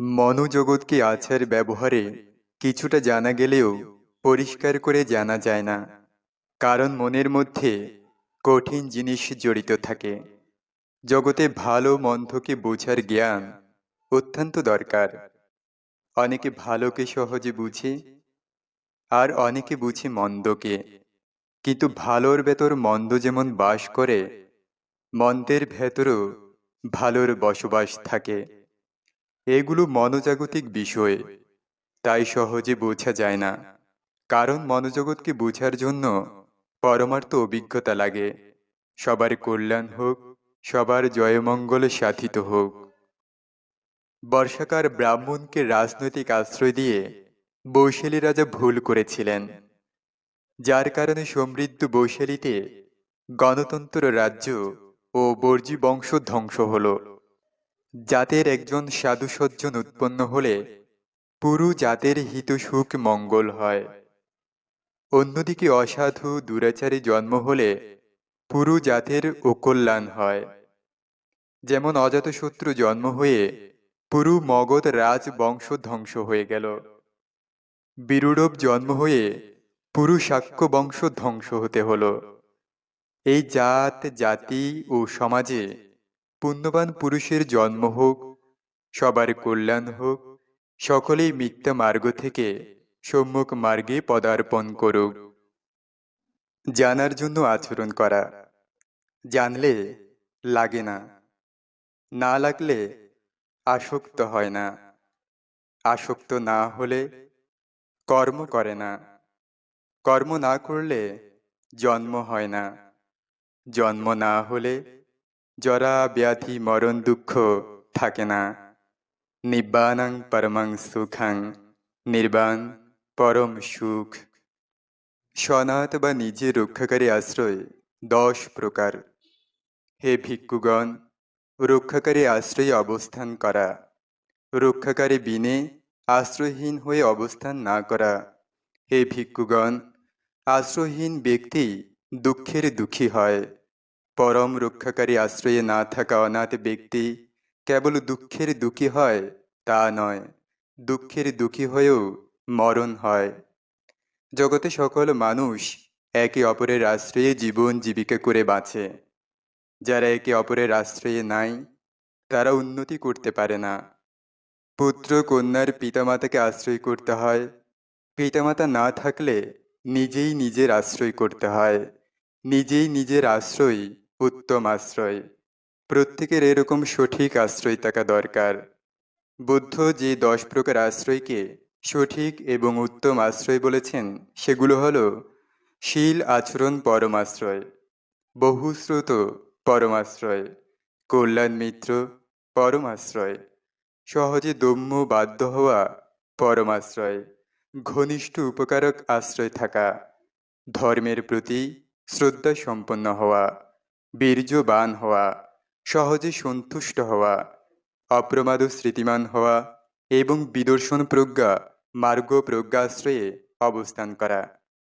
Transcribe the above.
মনোজগৎকে আচার ব্যবহারে কিছুটা জানা গেলেও পরিষ্কার করে জানা যায় না। কারণ মনের মধ্যে কঠিন জিনিস জড়িত থাকে। জগতে ভালো মন্দকে বোঝার জ্ঞান অত্যন্ত দরকার। অনেকে ভালোকে সহজে বুঝে আর অনেকে বুঝে মন্দকে। কিন্তু ভালোর ভেতর মন্দ যেমন বাস করে, মন্দের ভেতরও ভালোর বসবাস থাকে। এগুলো মনোজাগতিক বিষয়, তাই সহজে বোঝা যায় না। কারণ মনোজগৎকে বোঝার জন্য পরমার্থ অভিজ্ঞতা লাগে। সবার কল্যাণ হোক, সবার জয়মঙ্গলে সাধিত হোক। বর্ষাকার ব্রাহ্মণকে রাজনৈতিক আশ্রয় দিয়ে বৈশালী রাজা ভুল করেছিলেন। যার কারণে সমৃদ্ধ বৈশালীতে গণতন্ত্র রাজ্য ও বর্জি বংশ ধ্বংস হলো। জাতের একজন সাধু সজ্জন উৎপন্ন হলে পুরু জাতের হিত সুখ মঙ্গল হয়। অন্যদিকে অসাধু দুরাচারী জন্ম হলে পুরু জাতের অকল্যাণ হয়। যেমন অজাতশত্রু জন্ম হয়ে পুরু মগধ রাজ বংশ ধ্বংস হয়ে গেল। বিরূঢ়ব জন্ম হয়ে পুরু শাক্য বংশ ধ্বংস হতে হলো। এই জাত, জাতি ও সমাজে পুণ্যবান পুরুষের জন্ম হোক, সবার কল্যাণ হোক, সকলেই মিথ্যা মার্গ থেকে সম্মুখ মার্গে পদার্পণ করুক। জানার জন্য আচরণ করা। জানলে লাগে না। না লাগলে আসক্ত হয় না। আসক্ত না হলে কর্ম করে না। কর্ম না করলে জন্ম হয় না। জন্ম না হলে জরা ব্যাধি মরণ দুঃখ থাকে না নিব্বানাং পরমাং সুখাং নির্বাণ পরম সুখ সনাত বা নিজে রক্ষাকারী আশ্রয় দশ প্রকার হে ভিক্ষুগণ রক্ষাকারী আশ্রয়ে অবস্থান করা রক্ষাকারী বিনে আশ্রয়হীন হয়ে অবস্থান না করা হে ভিক্ষুগণ আশ্রয়হীন ব্যক্তি দুঃখের দুঃখী হয় পরম রক্ষাকারী আশ্রয়ে না থাকা অনাথ ব্যক্তি কেবল দুঃখের দুঃখী হয় তা নয়, দুঃখের দুঃখী হয়েও মরণ হয়। জগতে সকল মানুষ একে অপরের আশ্রয়ে জীবন জীবিকা করে বাঁচে। যারা একে অপরের আশ্রয়ে নাই, তারা উন্নতি করতে পারে না। পুত্র কন্যার পিতামাতাকে আশ্রয় করতে হয়। পিতামাতা না থাকলে নিজেই নিজের আশ্রয় করতে হয়। নিজেই নিজের আশ্রয় উত্তম আশ্রয়। প্রত্যেকের এরকম সঠিক আশ্রয় থাকা দরকার। বুদ্ধ যে দশ প্রকার আশ্রয়কে সঠিক এবং উত্তম আশ্রয় বলেছেন, সেগুলো হলো শীল আচরণ পরমাশ্রয় বহুশ্রুত পরমাশ্রয় কল্যাণ মিত্র পরমাশ্রয় সহজে দম্য বাধ্য হওয়া পরমাশ্রয় ঘনিষ্ঠ উপকারক আশ্রয় থাকা, ধর্মের প্রতি শ্রদ্ধা সম্পন্ন হওয়া। বীর্যবান হওয়া, সহজে সন্তুষ্ট হওয়া, অপ্রমাদ স্মৃতিমান হওয়া এবং বিদর্শন প্রজ্ঞা, মার্গ প্রজ্ঞাশ্রয়ে অবস্থান করা।